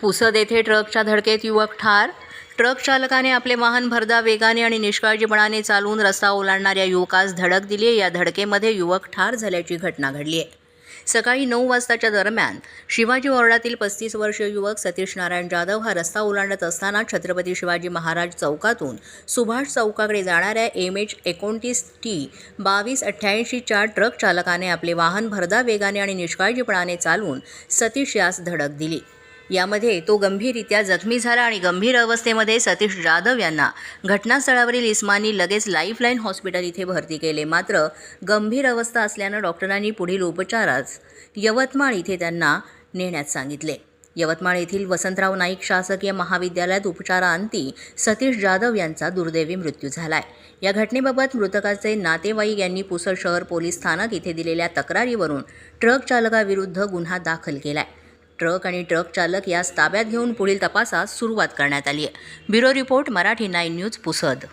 पुसद येथे ट्रकच्या धडकेत युवक ठार. ट्रक चालकाने आपले वाहन भरदा वेगाने आणि निष्काळजीपणाने चालवून रस्ता ओलांडणाऱ्या युवकास धडक दिली आहे. या धडकेमध्ये युवक ठार झाल्याची घटना घडली आहे. सकाळी नऊ वाजताच्या दरम्यान शिवाजी वॉर्डातील पस्तीस वर्षीय युवक सतीश नारायण जाधव हा रस्ता ओलांडत असताना छत्रपती शिवाजी महाराज चौकातून सुभाष चौकाकडे जाणाऱ्या एम एच एकोणतीस टी बावीस अठ्ठ्याऐंशीच्या ट्रक चालकाने आपले वाहन भरदा वेगाने आणि निष्काळजीपणाने चालवून सतीश यास धडक दिली. यामध्ये तो गंभीररित्या जखमी झाला आणि गंभीर अवस्थेमध्ये सतीश जाधव यांना घटनास्थळावरील इस्मानी लगेच लाईफलाईन हॉस्पिटल इथे भरती केले. मात्र गंभीर अवस्था असल्यानं डॉक्टरांनी पुढील उपचारास यवतमाळ इथे त्यांना नेण्यास सांगितले. यवतमाळ येथील वसंतराव नाईक शासकीय महाविद्यालयात उपचारांती सतीश जाधव यांचा दुर्दैवी मृत्यू झालाय. या घटनेबाबत मृतकाचे नातेवाईक यांनी पुसद शहर पोलीस स्थानक इथे दिलेल्या तक्रारीवरून ट्रक चालकाविरुद्ध गुन्हा दाखल केलाय. ट्रक आणि ट्रक चालक यास ताब्यात घेऊन पुढील तपासास सुरुवात करण्यात आली आहे bureau report Marathi nine news Pusad.